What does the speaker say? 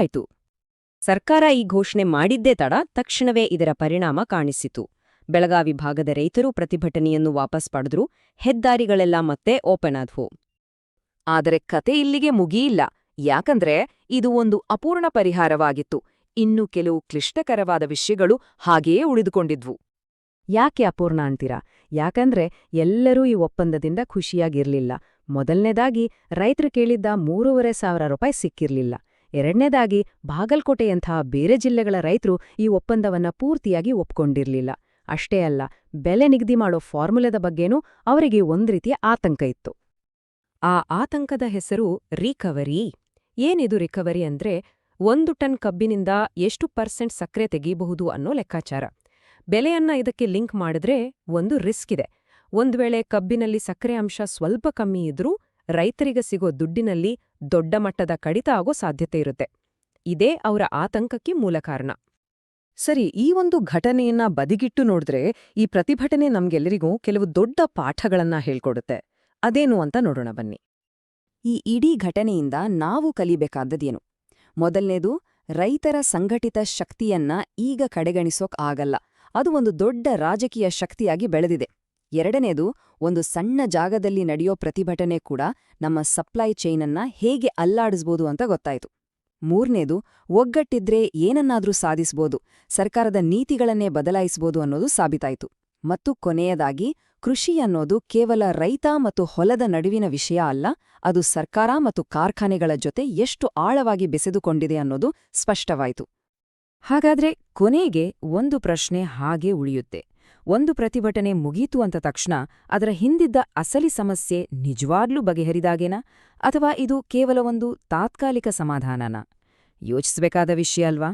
ಆಯ್ತು ಸರ್ಕಾರ ಈ ಘೋಷಣೆ ಮಾಡಿದ್ದೇ ತಡ ತಕ್ಷಣವೇ ಇದರ ಪರಿಣಾಮ ಕಾಣಿಸಿತು. ಬೆಳಗಾವಿ ಭಾಗದ ರೈತರು ಪ್ರತಿಭಟನೆಯನ್ನು ವಾಪಸ್ ಪಡೆದ್ರು, ಹೆದ್ದಾರಿಗಳೆಲ್ಲ ಮತ್ತೆ ಓಪನ್ ಆದ್ವು ಆದರೆ ಕತೆ ಇಲ್ಲಿಗೆ ಮುಗಿಯಿಲ್ಲ. ಯಾಕಂದ್ರೆ ಇದು ಒಂದು ಅಪೂರ್ಣ ಪರಿಹಾರವಾಗಿತ್ತು. ಇನ್ನು ಕೆಲವು ಕ್ಲಿಷ್ಟಕರವಾದ ವಿಷಯಗಳು ಹಾಗೆಯೇ ಉಳಿದುಕೊಂಡಿದ್ವು. ಯಾಕೆ ಅಪೂರ್ಣ ಅಂತೀರಾ? ಯಾಕಂದ್ರೆ ಎಲ್ಲರೂ ಈ ಒಪ್ಪಂದದಿಂದ ಖುಷಿಯಾಗಿರ್ಲಿಲ್ಲ. ಮೊದಲನೇದಾಗಿ ರೈತರು ಕೇಳಿದ್ದ ಮೂರುವರೆ ಸಾವಿರ ರೂಪಾಯಿ ಸಿಕ್ಕಿರ್ಲಿಲ್ಲ. ಎರಡನೇದಾಗಿ ಬಾಗಲಕೋಟೆಯಂತಹ ಬೇರೆ ಜಿಲ್ಲೆಗಳ ರೈತರು ಈ ಒಪ್ಪಂದವನ್ನ ಪೂರ್ತಿಯಾಗಿ ಒಪ್ಕೊಂಡಿರ್ಲಿಲ್ಲ. ಅಷ್ಟೇ ಅಲ್ಲ, ಬೆಲೆ ನಿಗದಿ ಮಾಡೋ ಫಾರ್ಮುಲಾದ ಬಗ್ಗೆನೂ ಅವರಿಗೆ ಒಂದ್ ರೀತಿಯ ಆತಂಕ ಇತ್ತು. ಆ ಆತಂಕದ ಹೆಸರು ರಿಕವರಿ. ಏನಿದು ರಿಕವರಿ ಅಂದ್ರೆ ಒಂದು ಟನ್ ಕಬ್ಬಿನಿಂದ ಎಷ್ಟು ಪರ್ಸೆಂಟ್ ಸಕ್ಕರೆ ತೆಗೀಬಹುದು ಅನ್ನೋ ಲೆಕ್ಕಾಚಾರ. ಬೆಲೆಯನ್ನ ಇದಕ್ಕೆ ಲಿಂಕ್ ಮಾಡಿದ್ರೆ ಒಂದು ರಿಸ್ಕ್ ಇದೆ. ಒಂದು ವೇಳೆ ಕಬ್ಬಿನಲ್ಲಿ ಸಕ್ಕರೆ ಅಂಶ ಸ್ವಲ್ಪ ಕಮ್ಮಿ ಇದ್ರೂ ರೈತರಿಗೆ ಸಿಗೋ ದುಡ್ಡಿನಲ್ಲಿ ದೊಡ್ಡ ಮಟ್ಟದ ಕಡಿತ ಆಗೋ ಸಾಧ್ಯತೆ ಇರುತ್ತೆ. ಇದೇ ಅವರ ಆತಂಕಕ್ಕೆ ಮೂಲ ಕಾರಣ. ಸರಿ, ಈ ಒಂದು ಘಟನೆಯನ್ನ ಬದಿಗಿಟ್ಟು ನೋಡಿದ್ರೆ ಈ ಪ್ರತಿಭಟನೆ ನಮ್ಗೆಲ್ಲರಿಗೂ ಕೆಲವು ದೊಡ್ಡ ಪಾಠಗಳನ್ನ ಹೇಳ್ಕೊಡುತ್ತೆ. ಅದೇನು ಅಂತ ನೋಡೋಣ ಬನ್ನಿ. ಈ ಇಡೀ ಘಟನೆಯಿಂದ ನಾವು ಕಲಿಬೇಕಾದದೇನು ಮೊದಲನೇದು, ರೈತರ ಸಂಘಟಿತ ಶಕ್ತಿಯನ್ನ ಈಗ ಕಡೆಗಣಿಸೋಕ್ ಆಗಲ್ಲ. ಅದು ಒಂದು ದೊಡ್ಡ ರಾಜಕೀಯ ಶಕ್ತಿಯಾಗಿ ಬೆಳೆದಿದೆ. ಎರಡನೇದು, ಒಂದು ಸಣ್ಣ ಜಾಗದಲ್ಲಿ ನಡೆಯೋ ಪ್ರತಿಭಟನೆ ಕೂಡ ನಮ್ಮ ಸಪ್ಲೈ ಚೈನನ್ನ ಹೇಗೆ ಅಲ್ಲಾಡಿಸ್ಬೋದು ಅಂತ ಗೊತ್ತಾಯಿತು. ಮೂರನೇದು, ಒಗ್ಗಟ್ಟಿದ್ರೆ ಏನನ್ನಾದ್ರೂ ಸಾಧಿಸ್ಬೋದು, ಸರ್ಕಾರದ ನೀತಿಗಳನ್ನೇ ಬದಲಾಯಿಸ್ಬೋದು ಅನ್ನೋದು ಸಾಬೀತಾಯಿತು. ಮತ್ತು ಕೊನೆಯದಾಗಿ, ಕೃಷಿ ಅನ್ನೋದು ಕೇವಲ ರೈತ ಮತ್ತು ಹೊಲದ ನಡುವಿನ ವಿಷಯ ಅಲ್ಲ, ಅದು ಸರ್ಕಾರ ಮತ್ತು ಕಾರ್ಖಾನೆಗಳ ಜೊತೆ ಎಷ್ಟು ಆಳವಾಗಿ ಬೆಸೆದುಕೊಂಡಿದೆ ಅನ್ನೋದು ಸ್ಪಷ್ಟವಾಯಿತು. ಹಾಗಾದ್ರೆ ಕೊನೆಗೆ ಒಂದು ಪ್ರಶ್ನೆ ಹಾಗೆ ಉಳಿಯುತ್ತೆ. ಒಂದು ಪ್ರತಿಭಟನೆ ಮುಗೀತು ಅಂತ ತಕ್ಷಣ ಅದರ ಹಿಂದಿದ್ದ ಅಸಲಿ ಸಮಸ್ಯೆ ನಿಜವಾಗ್ಲೂ ಬಗೆಹರಿದಾಗೇನಾ? ಅಥವಾ ಇದು ಕೇವಲ ಒಂದು ತಾತ್ಕಾಲಿಕ ಸಮಾಧಾನನಾ? ಯೋಚಿಸ್ಬೇಕಾದ ವಿಷಯ ಅಲ್ವಾ?